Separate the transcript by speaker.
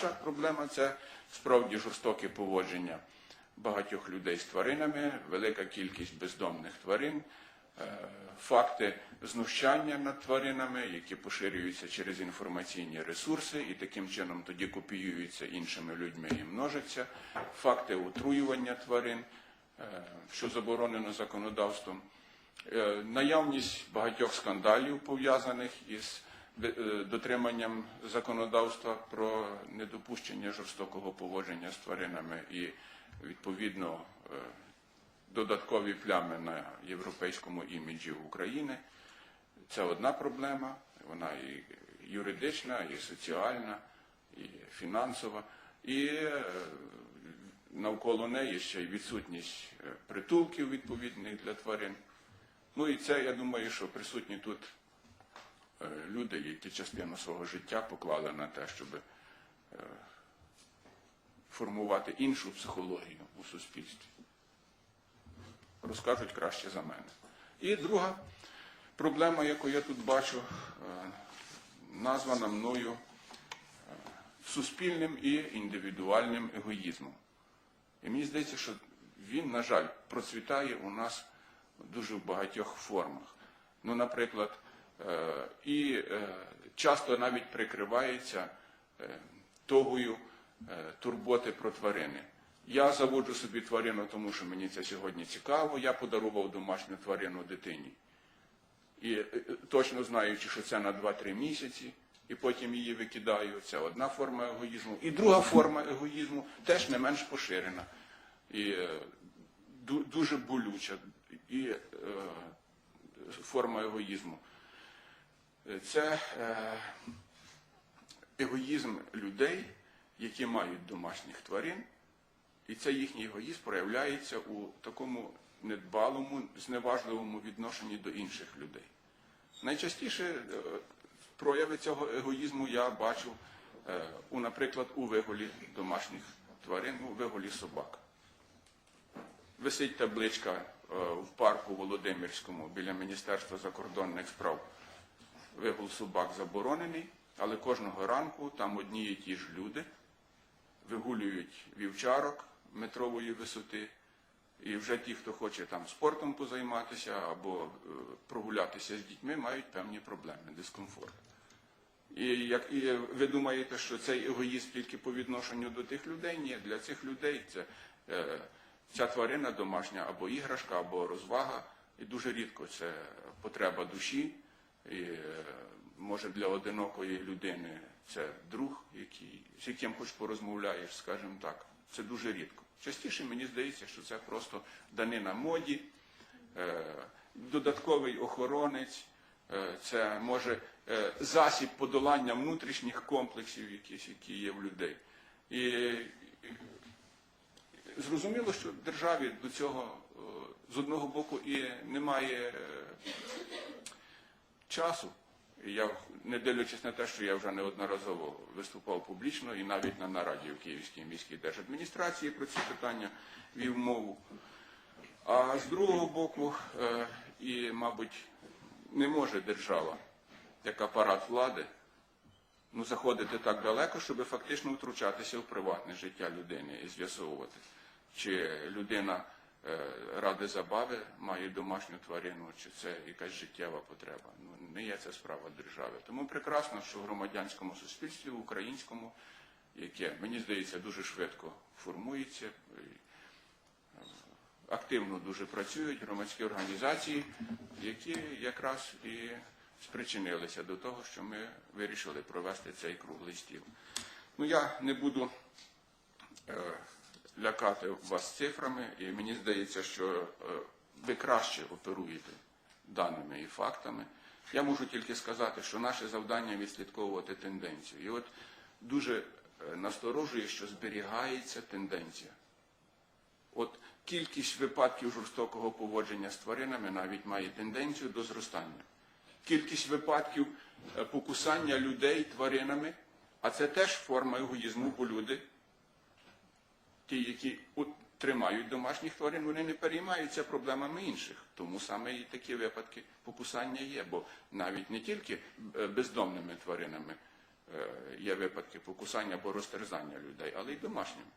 Speaker 1: Перша проблема це справді жорстоке поводження багатьох людей з тваринами, велика кількість бездомних тварин, е, факти знущання над тваринами, які поширюються через інформаційні ресурси і таким чином тоді копіюються іншими людьми і множаться, факти отруювання тварин, е, що заборонено законодавством. Е, Наявність багатьох скандалів пов'язаних із дотриманням законодавства про недопущення жорстокого поводження з тваринами і відповідно е, додаткові плями на європейському іміджі України. Це одна проблема, вона і юридична, і соціальна, і фінансова, і е, навколо неї ще й відсутність е, притулків відповідних для тварин. Ну і це, я думаю, що присутні тут е, люди, які частину свого життя поклали на те, щоб е, формувати іншу психологію у суспільстві. Розкажуть краще за мене. І друга проблема, яку я тут бачу, е, названа мною е, суспільним і індивідуальним егоїзмом. І мені здається, що він, на жаль, процвітає у нас дуже в багатьох формах. Ну, наприклад, е, і е, часто навіть прикривається е, тогою е, турботи про тварини. Я заводжу собі тварину, тому що мені це сьогодні цікаво. Я подарував домашню тварину дитині. І е, е, точно знаючи, що це на 2-3 місяці, і потім її викидаю. Це одна форма егоїзму. І друга форма егоїзму теж не менш поширена. І е, дуже болюча. І е, форма егоїзму. Це е, егоїзм людей, які мають домашніх тварин, і це їхній егоїзм проявляється у такому недбалому, зневажливому відношенні до інших людей. Найчастіше е, прояви цього егоїзму я бачу, е, у, наприклад, у виголі домашніх тварин, у виголі собак. Висить табличка в парку Володимирському біля Міністерства закордонних справ. Вигул собак заборонений, але кожного ранку там одні і ті ж люди вигулюють вівчарок метрової висоти. І вже ті, хто хоче там спортом позайматися або е, прогулятися з дітьми, мають певні проблеми, дискомфорт. І як і ви думаєте, що цей егоїзм тільки по відношенню до тих людей? Ні, для цих людей це е, ця тварина домашня або іграшка, або розвага, і дуже рідко це потреба душі. І е, може для одинокої людини це друг, який, з яким хоч порозмовляєш, скажімо так. Це дуже рідко. Частіше мені здається, що це просто данина моді, е, додатковий охоронець, е, це може засіб подолання внутрішніх комплексів, якісь, які є в людей. І зрозуміло, що державі до цього з одного боку і немає часу. І я, не дивлячись на те, що я вже неодноразово виступав публічно і навіть на нараді в Київській міській держадміністрації про ці питання вів мову. А з другого боку, е, і, мабуть, не може держава, як апарат влади, ну, заходити так далеко, щоб фактично втручатися в приватне життя людини і з'ясовувати, чи людина ради забави має домашню тварину, чи це якась життєва потреба. Ну, не є це справа держави. Тому прекрасно, що в громадянському суспільстві, в українському, яке, мені здається, дуже швидко формується, е, активно дуже працюють громадські організації, які якраз і спричинилися до того, що ми вирішили провести цей круглий стіл. Ну, я не буду е, лякати вас цифрами, і мені здається, що е, ви краще оперуєте даними і фактами. Я можу тільки сказати, що наше завдання відслідковувати тенденцію. І от дуже е, насторожує, що зберігається тенденція. От кількість випадків жорстокого поводження з тваринами навіть має тенденцію до зростання. Кількість випадків е, покусання людей тваринами, а це теж форма егоїзму, бо люди, ті, які тримають домашніх тварин, вони не переймаються проблемами інших. Тому саме і такі випадки покусання є, бо навіть не тільки е, бездомними тваринами е, є випадки покусання або розтерзання людей, але й домашніми.